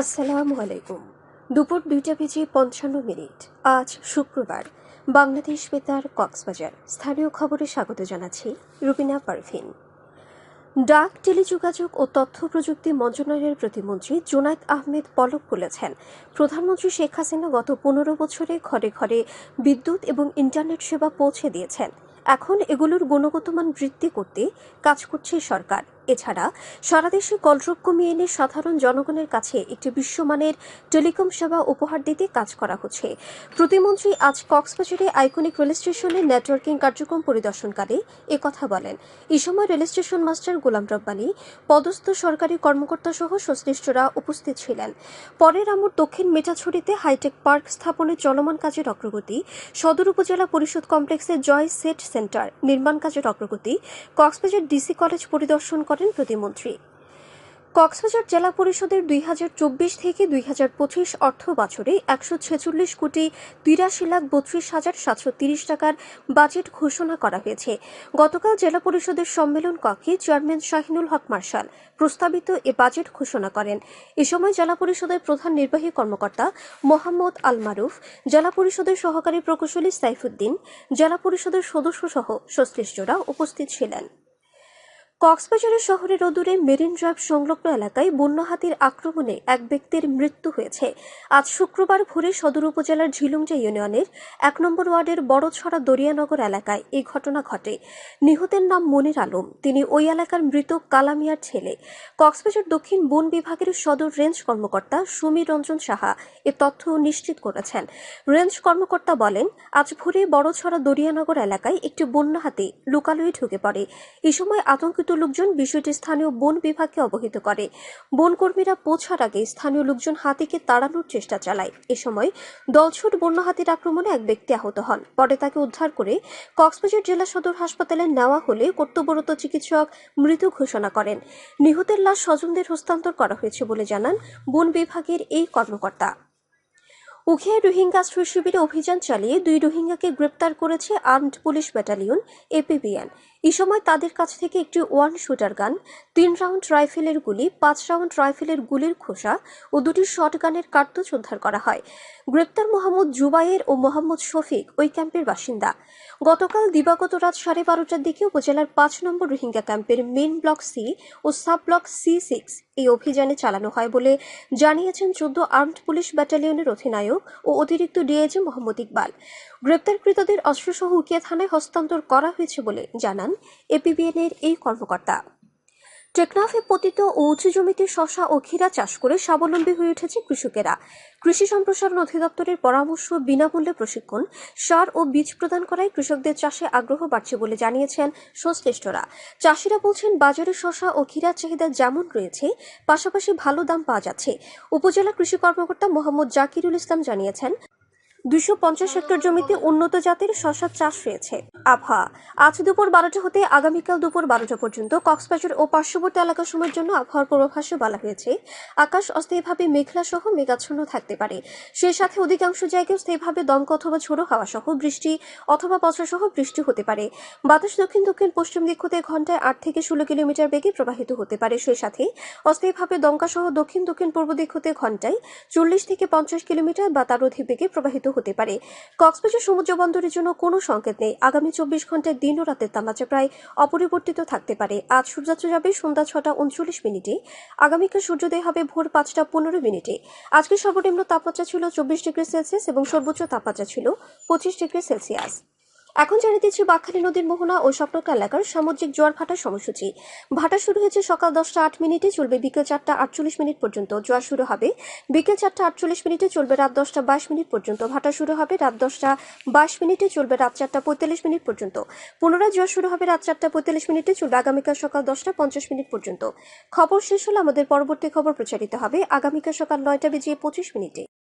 আসসালামু আলাইকুম। দুপুর দুইটা বেজে পঞ্চান্ন মিনিট। আজ শুক্রবার। বাংলাদেশ বেতার, কক্সবাজার। স্থানীয় খবরে স্বাগত জানাচ্ছি রুবিনা পারভিন। ডাক, টেলিযোগাযোগ ও তথ্য প্রযুক্তি মন্ত্রণালয়ের প্রতিমন্ত্রী জোনায়েদ আহমেদ পলক বলেছেন প্রধানমন্ত্রী শেখ হাসিনা গত পনেরো বছরে ঘরে ঘরে বিদ্যুৎ এবং ইন্টারনেট সেবা পৌঁছে দিয়েছেন। এখন এগুলোর গুণগত মান বৃদ্ধি করতে কাজ করছে সরকার। এছাড়া সারা দেশে কলরব কমিয়ে এনে সাধারণ জনগণের কাছে একটি বিশ্বমানের টেলিকম সেবা উপহার দিতে কাজ করা হচ্ছে। প্রতিমন্ত্রী আজ কক্সবাজারে আইকনিক রেল স্টেশনের নেটওয়ার্কিং কার্যক্রম পরিদর্শনকালে কথা বলেন। এই সময় rail station master Golam Rabbani, পদস্থ সরকারি কর্মকর্তা সহ সংশ্লিষ্টরা উপস্থিত ছিলেন। পরে রামুর দক্ষিণ মেটাছড়িতে হাইটেক পার্ক স্থাপনের চলমান কাজের অগ্রগতি, সদর উপজেলা পরিষদ কমপ্লেক্সে জয় সেট সেন্টার নির্মাণ কাজের অগ্রগতি, কক্সবাজার ডিসি কলেজ পরিদর্শন করেন প্রতিমন্ত্রী। কক্সবাজার জেলা পরিষদের দুই হাজার চব্বিশ থেকে দুই হাজার পঁচিশ অর্থ বছরে একশো ছেচল্লিশ কোটি তিরাশি লাখ বত্রিশ হাজার সাতশো তিরিশ টাকার বাজেট ঘোষণা করা হয়েছে। গতকাল জেলা পরিষদের সম্মেলন কক্ষে চেয়ারম্যান শাহিনুল হক মার্শাল প্রস্তাবিত এ বাজেট ঘোষণা করেন। এ সময় জেলা পরিষদের প্রধান নির্বাহী কর্মকর্তা মোহাম্মদ আল মারুফ জেলা পরিষদের সহকারী প্রকৌশলী সাইফুদ্দিন, জেলা পরিষদের সদস্য সহ সংশ্লিষ্টরা উপস্থিত ছিলেন। কক্সবাজারের শহরের অদূরে মেরিন ড্রাইভ সংলগ্ন এলাকায় বন্য হাতির আক্রমণে এক ব্যক্তির মৃত্যু হয়েছে। আজ শুক্রবার ভোরে সদর উপজেলার ঝিলুংজা ইউনিয়নের এক নম্বর ওয়ার্ডের বড়ছড়া দরিয়ানগর এলাকায় এই ঘটনা ঘটে। নিহতের নাম মনির আলম। তিনি ওই এলাকার মৃত কালামিয়ার ছেলে। কক্সবাজার দক্ষিণ বন বিভাগের সদর রেঞ্জ কর্মকর্তা সুমীর রঞ্জন সাহা এ তথ্য নিশ্চিত করেছেন। রেঞ্জ কর্মকর্তা বলেন, আজ ভোরে বড়ছড়া দরিয়ানগর এলাকায় একটি বন্য হাতি লুকালয়ে ঢুকে পড়ে। এই সময় আতঙ্কিত লোকজন বিষয়টি স্থানীয় বন বিভাগকে অবহিত করে। বন কর্মীরা পৌঁছার আগে স্থানীয় লোকজন হাতিকে তাড়ানোর চেষ্টা চালায়। এ সময় দলছুট বন্য হাতির আক্রমণে এক ব্যক্তি আহত হন। পরে তাকে উদ্ধার করে কক্সবাজার জেলা সদর হাসপাতালে নেওয়া হলে কর্তব্যরত চিকিৎসক মৃত ঘোষণা করেন। নিহতের লাশ স্বজনদের হস্তান্তর করা হয়েছে বলে জানান বন বিভাগের এই কর্মকর্তা। উখিয়ায় রোহিঙ্গা আশ্রয় শিবিরে অভিযান চালিয়ে দুই রোহিঙ্গাকে গ্রেপ্তার করেছে আর্মড পুলিশ ব্যাটালিয়ন, এপিবিএন। এই সময় তাদের কাছ থেকে একটি ওয়ান শুটার গান, তিন রাউন্ড রাইফেলের গুলি, পাঁচ রাউন্ড রাইফেলের গুলির খোসা ও দুটি শট গানের কার্তুজ উদ্ধার করা হয়। গ্রেপ্তার মোহাম্মদ জুবাইর ও মোহাম্মদ শফিক ওই ক্যাম্পের বাসিন্দা। গতকাল দিবাগত রাত সাড়ে বারোটার দিকে উপজেলার পাঁচ নম্বর রোহিঙ্গা ক্যাম্পের মেন ব্লক সি ও সাব ব্লক সি সিক্স এই অভিযানে চালানো হয় বলে জানিয়েছেন চোদ্দ আর্মড পুলিশ ব্যাটালিয়নের অধিনায়ক ও অতিরিক্ত ডিআইজি মোহাম্মদ ইকবাল। গ্রেপ্তারকৃতদের অস্ত্রসহ উকিয়া থানায় হস্তান্তর করা হয়েছে বলে জানান এপিবিএনের এই কর্মকর্তা। টেকনাফে পতিত ও উঁচু জমিতে শশা ও ক্ষীরা চাষ করে স্বাবলম্বী হয়ে উঠেছে কৃষকেরা। কৃষি সম্প্রসারণ অধিদপ্তরের পরামর্শ বিনামূল্যে প্রশিক্ষণ, সার ও বীজ প্রদান করায় কৃষকদের চাষে আগ্রহ বাড়ছে বলে জানিয়েছেন সংশ্লিষ্টরা। চাষিরা বলছেন, বাজারে শশা ও ক্ষীরার চাহিদা যেমন রয়েছে, পাশাপাশি ভালো দাম পাওয়া যাচ্ছে। উপজেলা কৃষি কর্মকর্তা মোহাম্মদ জাকিরুল ইসলাম জানিয়েছেন দুশো পঞ্চাশ হেক্টর জমিতে উন্নত জাতের শশা চাষ রয়েছে আবহাওয়া। আজ দুপুর বারোটা হতে আগামীকাল দুপুর বারোটা পর্যন্ত কক্সবাজার ও পার্শ্ববর্তী এলাকাসমূহের জন্য আবহাওয়ার পূর্বাভাসে বলা হয়েছে, আকাশ অস্থায়ীভাবে মেঘলা সহ মেঘাচ্ছন্ন থাকতে পারে। সেই সাথে অধিকাংশ জায়গায় স্থায়ীভাবে দমকা অথবা ঝোড়ো হাওয়া সহ বৃষ্টি অথবা বজ্র সহ বৃষ্টি হতে পারে। বাতাস দক্ষিণ দক্ষিণ পশ্চিম দিক হতে ঘন্টায় আট থেকে ষোলো কিলোমিটার বেগে প্রবাহিত হতে পারে। সেই সাথে অস্থায়ীভাবে দমকা সহ দক্ষিণ দক্ষিণ পূর্ব দিক হতে ঘন্টায় চল্লিশ থেকে পঞ্চাশ কিলোমিটার বা তার অধিক বেগে প্রবাহিত হতে পারে। কক্সবাজার সমুদ্র বন্দরের জন্য কোনো সংকেত নেই। আগামী চব্বিশ ঘন্টায় দিন ও রাতের তাপমাত্রা প্রায় অপরিবর্তিত থাকতে পারে। আজ সূর্যাস্ত যাবে সন্ধ্যা ছটা উনচল্লিশ মিনিটে। আগামীকাল সূর্যোদয় হবে ভোর পাঁচটা পনেরো মিনিটে। আজকে সর্বনিম্ন তাপমাত্রা ছিল চব্বিশ ডিগ্রি সেলসিয়াস এবং সর্বোচ্চ তাপমাত্রা ছিল পঁচিশ ডিগ্রি সেলসিয়াস। এখন জানিয়ে দিচ্ছি বাকখালী নদীর মোহনা ও স্বপ্নকা এলাকার সামুদ্রিক জোয়ার ভাটার সময়সূচি। ভাটা শুরু হয়েছে সকাল দশটা আট মিনিটে, চলবে বিকেল চারটা আটচল্লিশ মিনিট পর্যন্ত। জোয়ার শুরু হবে বিকেল চারটা আটচল্লিশ মিনিটে, চলবে রাত দশটা বাইশ মিনিট পর্যন্ত। ভাটা শুরু হবে রাত দশটা বাইশ মিনিটে, চলবে রাত চারটা পঁয়তাল্লিশ মিনিট পর্যন্ত। পুনরায় জোয়ার শুরু হবে রাত চারটা পঁয়তাল্লিশ মিনিটে, চলবে আগামীকাল সকাল দশটা পঞ্চাশ মিনিট পর্যন্ত। খবর শেষ হলে আমাদের পরবর্তী খবর প্রচারিত হবে আগামীকাল সকাল নয়টা বেজে পঁচিশ মিনিটে।